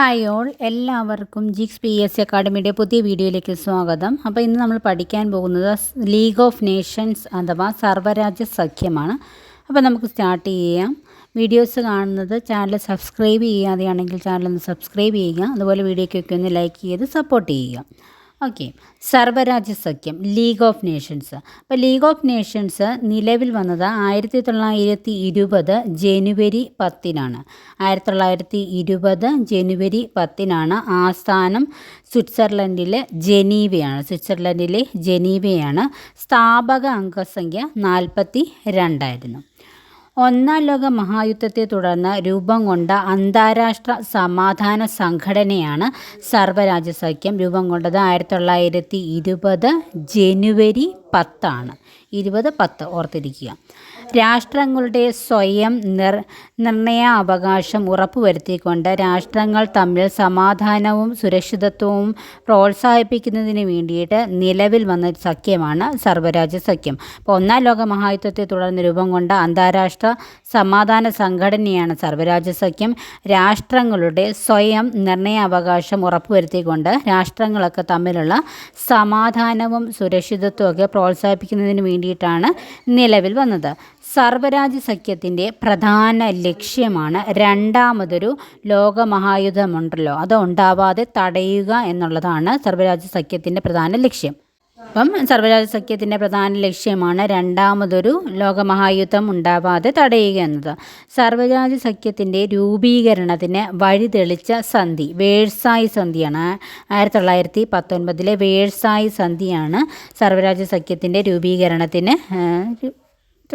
Hi all. എല്ലാവർക്കും ജിക്സ് P S C അക്കാഡമിയുടെ പുതിയ വീഡിയോയിലേക്ക് സ്വാഗതം. അപ്പോൾ ഇന്ന് നമ്മൾ പഠിക്കാൻ പോകുന്നത് ലീഗ് ഓഫ് നേഷൻസ് അഥവാ സർവരാജ്യ സഖ്യമാണ്. അപ്പോൾ നമുക്ക് സ്റ്റാർട്ട് ചെയ്യാം. വീഡിയോസ് കാണുന്നത് ചാനൽ സബ്സ്ക്രൈബ് ചെയ്യാതെയാണെങ്കിൽ ചാനൽ ഒന്ന് സബ്സ്ക്രൈബ് ചെയ്യുക. അതുപോലെ വീഡിയോയ്ക്കൊക്കെ ഒന്ന് ലൈക്ക് ചെയ്ത് സപ്പോർട്ട് ചെയ്യുക. ഓക്കെ സർവരാജ്യ സഖ്യം ലീഗ് ഓഫ് നേഷൻസ് അപ്പോൾ ലീഗ് ഓഫ് നേഷൻസ് നിലവിൽ വന്നത് ആയിരത്തി തൊള്ളായിരത്തി ഇരുപത് ജനുവരി പത്തിനാണ്. ആയിരത്തി തൊള്ളായിരത്തി ഇരുപത് ജനുവരി പത്തിനാണ് ആസ്ഥാനം സ്വിറ്റ്സർലൻഡിലെ ജനീവയാണ്. സ്വിറ്റ്സർലൻഡിലെ ജനീവയാണ് സ്ഥാപക അംഗസംഖ്യ നാൽപ്പത്തി രണ്ടായിരുന്നു. ഒന്നാം ലോക മഹായുദ്ധത്തെ തുടർന്ന് രൂപം കൊണ്ട അന്താരാഷ്ട്ര സമാധാന സംഘടനയാണ് സർവരാജ്യ സഖ്യം രൂപം കൊണ്ടത് ആയിരത്തി തൊള്ളായിരത്തി ഇരുപത് ജനുവരി പത്താണ്. ഇരുപത് പത്ത് ഓർത്തിരിക്കുക. രാഷ്ട്രങ്ങളുടെ സ്വയം നിർ നിർണയാവകാശം ഉറപ്പുവരുത്തിക്കൊണ്ട് രാഷ്ട്രങ്ങൾ തമ്മിൽ സമാധാനവും സുരക്ഷിതത്വവും പ്രോത്സാഹിപ്പിക്കുന്നതിന് വേണ്ടിയിട്ട് നിലവിൽ വന്ന സഖ്യമാണ് സർവരാജ്യ സഖ്യം. അപ്പോൾ ഒന്നാം ലോക മഹായുദ്ധത്തെ തുടർന്ന് രൂപം കൊണ്ട അന്താരാഷ്ട്ര സമാധാന സംഘടനയാണ് സർവരാജ്യ സഖ്യം. രാഷ്ട്രങ്ങളുടെ സ്വയം നിർണയാവകാശം ഉറപ്പുവരുത്തിക്കൊണ്ട് രാഷ്ട്രങ്ങളൊക്കെ തമ്മിലുള്ള സമാധാനവും സുരക്ഷിതത്വമൊക്കെ പ്രോത്സാഹിപ്പിക്കുന്നതിന് വേണ്ടിയിട്ടാണ് നിലവിൽ വന്നത്. സർവരാജ്യ സഖ്യത്തിന്റെ പ്രധാന ലക്ഷ്യമാണ് രണ്ടാമതൊരു ലോകമഹായുദ്ധമുണ്ടല്ലോ. അത് ഉണ്ടാവാതെ തടയുക എന്നുള്ളതാണ് സർവരാജ്യ സഖ്യത്തിന്റെ പ്രധാന ലക്ഷ്യം. അപ്പം സർവരാജ്യ സഖ്യത്തിന്റെ പ്രധാന ലക്ഷ്യമാണ് രണ്ടാമതൊരു ലോകമഹായുദ്ധം ഉണ്ടാവാതെ തടയുക എന്നത്. സർവരാജ്യ സഖ്യത്തിന്റെ രൂപീകരണത്തിന് വഴിതെളിച്ച സന്ധി വേഴ്സായി സന്ധിയാണ്. ആയിരത്തി തൊള്ളായിരത്തി പത്തൊൻപതിലെ വേഴ്സായി സന്ധിയാണ് സർവരാജ്യ സഖ്യത്തിന്റെ രൂപീകരണത്തിന്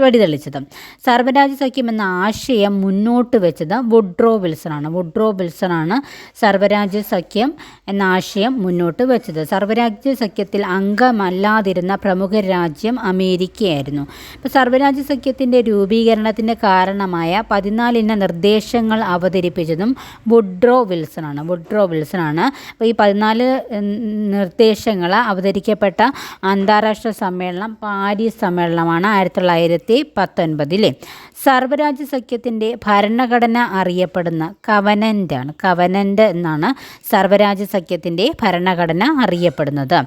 വഴിതെളിച്ചത് സർവരാജ്യ സഖ്യം എന്ന ആശയം മുന്നോട്ട് വെച്ചത് വുഡ്രോ വിൽസണാണ്. വുഡ്രോ വിൽസണാണ് സർവരാജ്യ സഖ്യം എന്ന ആശയം മുന്നോട്ട് വെച്ചത്. സർവരാജ്യ സഖ്യത്തിൽ അംഗമല്ലാതിരുന്ന പ്രമുഖ രാജ്യം അമേരിക്കയായിരുന്നു. ഇപ്പോൾ സർവരാജ്യ സഖ്യത്തിന്റെ രൂപീകരണത്തിന് കാരണമായ പതിനാലിന നിർദ്ദേശങ്ങൾ അവതരിപ്പിച്ചതും വുഡ്രോ വിൽസണാണ്. വുഡ്രോ വിൽസണാണ്. അപ്പോൾ ഈ പതിനാല് നിർദ്ദേശങ്ങൾ അവതരിക്കപ്പെട്ട അന്താരാഷ്ട്ര സമ്മേളനം പാരീസ് സമ്മേളനമാണ് ആയിരത്തി തൊള്ളായിരത്തി രണ്ടായിരത്തി പത്തൊൻപതിലെ. സർവരാജ്യ സഖ്യത്തിന്റെ ഭരണഘടന അറിയപ്പെടുന്ന കവനന്റാണ് കവനന്റ് എന്നാണ് സർവരാജ്യ സഖ്യത്തിന്റെ ഭരണഘടന അറിയപ്പെടുന്നത്.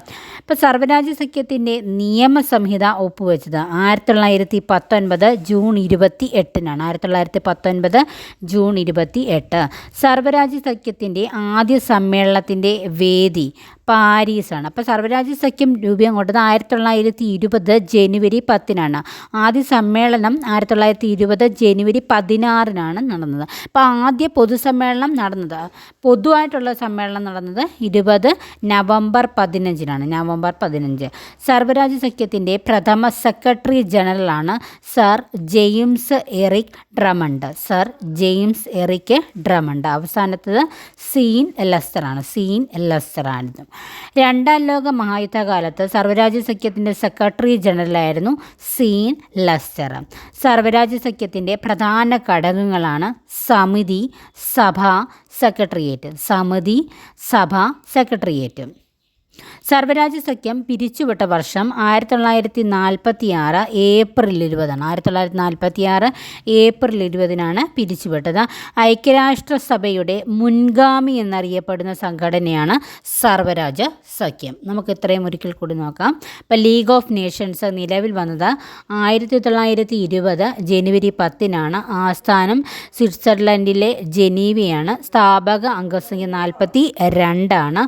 ഇപ്പോൾ സർവരാജ്യ സഖ്യത്തിന്റെ നിയമസംഹിത ഒപ്പുവെച്ചത് ആയിരത്തി തൊള്ളായിരത്തി പത്തൊൻപത് ജൂൺ ഇരുപത്തി എട്ടിനാണ് ആയിരത്തി തൊള്ളായിരത്തി പത്തൊൻപത് ജൂൺ ഇരുപത്തി എട്ട് സർവരാജ്യ സഖ്യത്തിന്റെ ആദ്യ സമ്മേളനത്തിന്റെ വേദി പാരീസാണ്. അപ്പോൾ സർവരാജ്യ സഖ്യം രൂപം കൊണ്ടത് ആയിരത്തി തൊള്ളായിരത്തി ഇരുപത് ജനുവരി പത്തിനാണ്. ആദ്യ സമ്മേളനം ആയിരത്തി തൊള്ളായിരത്തി ഇരുപത് ജനുവരി പതിനാറിനാണ് നടന്നത്. അപ്പോൾ ആദ്യ പൊതുസമ്മേളനം നടന്നത് പൊതുവായിട്ടുള്ള സമ്മേളനം നടന്നത് ഇരുപത് നവംബർ പതിനഞ്ചിനാണ് നവംബർ പതിനഞ്ച്. സർവരാജ്യ സഖ്യത്തിന്റെ പ്രഥമ secretary ജനറലാണ് sir James Eric Drummond. Sir James Eric Drummond. അവസാനത്തത് Sean ലെസ്റ്ററാണ് സീൻ ലെസ്റ്ററായിരുന്നു രണ്ടാം ലോക മഹായുദ്ധകാലത്ത് സർവരാജ്യ സഖ്യത്തിന്റെ സെക്രട്ടറി ജനറലായിരുന്നു സീൻ ലെസ്റ്റർ. സർവരാജ്യ സഖ്യത്തിന്റെ പ്രധാന ഘടകങ്ങളാണ് സമിതി സഭ സെക്രട്ടേറിയറ്റ്. സമിതി സഭ സെക്രട്ടേറിയറ്റ്. സർവരാജ്യ സഖ്യം പിരിച്ചുവിട്ട വർഷം ആയിരത്തി തൊള്ളായിരത്തി നാൽപ്പത്തി ആറ് ഏപ്രിൽ ഇരുപതാണ്. ആയിരത്തി തൊള്ളായിരത്തി നാൽപ്പത്തി ആറ് ഏപ്രിൽ ഇരുപതിനാണ് പിരിച്ചുവിട്ടത്. ഐക്യരാഷ്ട്രസഭയുടെ മുൻഗാമി എന്നറിയപ്പെടുന്ന സംഘടനയാണ് സർവരാജ സഖ്യം നമുക്ക് ഇത്രയും ഒരിക്കൽ കൂടി നോക്കാം. ഇപ്പം ലീഗ് ഓഫ് നേഷൻസ് നിലവിൽ വന്നത് ആയിരത്തി തൊള്ളായിരത്തി ഇരുപത് ജനുവരി പത്തിനാണ്. ആസ്ഥാനം സ്വിറ്റ്സർലൻഡിലെ ജനീവയാണ്. സ്ഥാപക അംഗസംഖ്യ നാൽപ്പത്തി രണ്ടാണ്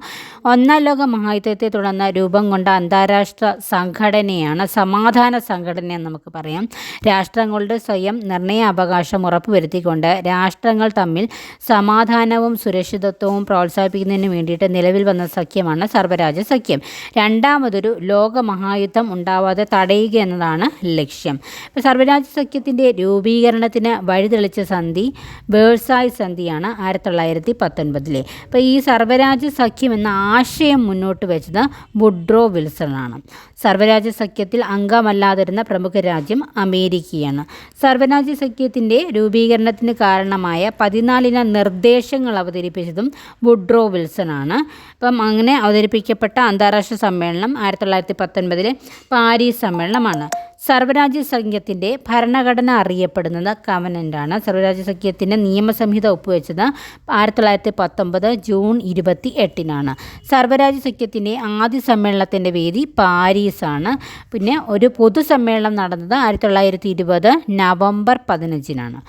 ഒന്നാം ലോക മഹായുദ്ധത്തെ തുടർന്ന് രൂപം കൊണ്ട അന്താരാഷ്ട്ര സംഘടനയാണ് സമാധാന സംഘടന എന്ന് നമുക്ക് പറയാം. രാഷ്ട്രങ്ങളുടെ സ്വയം നിർണയ അവകാശം ഉറപ്പുവരുത്തിക്കൊണ്ട് രാഷ്ട്രങ്ങൾ തമ്മിൽ സമാധാനവും സുരക്ഷിതത്വവും പ്രോത്സാഹിപ്പിക്കുന്നതിന് വേണ്ടിയിട്ട് നിലവിൽ വന്ന സഖ്യമാണ് സർവരാജ സഖ്യം. രണ്ടാമതൊരു ലോകമഹായുദ്ധം ഉണ്ടാവാതെ തടയുക എന്നതാണ് ലക്ഷ്യം. ഇപ്പോൾ സർവരാജ സഖ്യത്തിന്റെ രൂപീകരണത്തിന് വഴിതെളിച്ച സന്ധി ബേഴ്സായ് സന്ധിയാണ് ആയിരത്തി തൊള്ളായിരത്തി പത്തൊൻപതിലെ. അപ്പോൾ ഈ സർവരാജ സഖ്യം എന്ന ആശയം മുന്നോട്ട് വെച്ചത് വുഡ്രോ വിൽസണാണ്. സർവരാജ്യ സഖ്യത്തിൽ അംഗമല്ലാതിരുന്ന പ്രമുഖ രാജ്യം അമേരിക്കയാണ്. സർവരാജ്യ സഖ്യത്തിന്റെ രൂപീകരണത്തിന് കാരണമായ പതിനാലിന നിർദ്ദേശങ്ങൾ അവതരിപ്പിച്ചതും വുഡ്രോ വിൽസൺ ആണ് അപ്പം അങ്ങനെ അവതരിപ്പിക്കപ്പെട്ട അന്താരാഷ്ട്ര സമ്മേളനം ആയിരത്തി തൊള്ളായിരത്തി പത്തൊൻപതിലെ പാരീസ് സമ്മേളനമാണ്. സർവരാജ്യ സഖ്യത്തിന്റെ ഭരണഘടന അറിയപ്പെടുന്നത് കവനന്റാണ് സർവരാജ്യ സഖ്യത്തിന്റെ നിയമസംഹിത ഒപ്പുവെച്ചത് ആയിരത്തി തൊള്ളായിരത്തി പത്തൊമ്പത് ജൂൺ ഇരുപത്തി എട്ടിനാണ് സർവരാജ്യ സഖ്യത്തിന്റെ ആദ്യ സമ്മേളനത്തിന്റെ വേദി പാരീസാണ്. പിന്നെ ഒരു പൊതുസമ്മേളനം നടന്നത് ആയിരത്തി തൊള്ളായിരത്തി ഇരുപത് നവംബർ പതിനഞ്ചിനാണ്.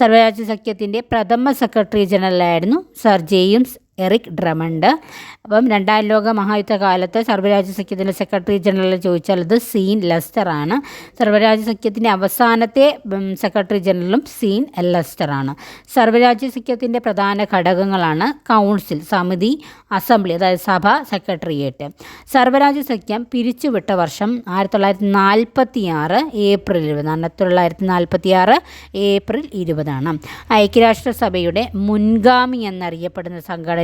സർവരാജ്യ സഖ്യത്തിന്റെ പ്രഥമ സെക്രട്ടറി ജനറലായിരുന്നു സർ ജെയിംസ് എറിക് ഡ്രമണ്ട്. അപ്പം രണ്ടാം ലോക മഹായുദ്ധ കാലത്ത് സർവരാജ്യ സഖ്യത്തിന്റെ സെക്രട്ടറി ജനറൽ ചോദിച്ചാൽ അത് സീൻ ലെസ്റ്ററാണ്. സർവരാജ്യ സഖ്യത്തിന്റെ അവസാനത്തെ സെക്രട്ടറി ജനറലും സീൻ ലെസ്റ്ററാണ്. സർവരാജ്യ സഖ്യത്തിന്റെ പ്രധാന ഘടകങ്ങളാണ് കൗൺസിൽ സമിതി അസംബ്ലി അതായത് സഭ സെക്രട്ടേറിയറ്റ്. സർവരാജ്യ സഖ്യം പിരിച്ചുവിട്ട വർഷം ആയിരത്തി തൊള്ളായിരത്തി നാൽപ്പത്തി ആറ് ഏപ്രിൽ ഇരുപത് ആയിരത്തി തൊള്ളായിരത്തി നാൽപ്പത്തി ആറ് ഏപ്രിൽ ഇരുപതാണ്. ഐക്യരാഷ്ട്രസഭയുടെ മുൻഗാമി എന്നറിയപ്പെടുന്ന സംഘടനയാണ്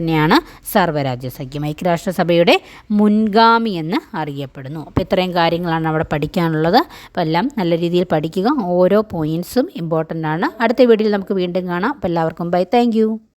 സർവരാജ്യ സഖ്യം ഐക്യരാഷ്ട്രസഭയുടെ മുൻഗാമി എന്ന് അറിയപ്പെടുന്നു. അപ്പോൾ ഇത്രയും കാര്യങ്ങളാണ് അവിടെ പഠിക്കാനുള്ളത്. അപ്പോൾ എല്ലാം നല്ല രീതിയിൽ പഠിക്കുക. ഓരോ പോയിന്റ്സും ഇമ്പോർട്ടന്റ് ആണ്. അടുത്ത വീഡിയോയിൽ നമുക്ക് വീണ്ടും കാണാം. അപ്പോൾ എല്ലാവർക്കും ബൈ താങ്ക്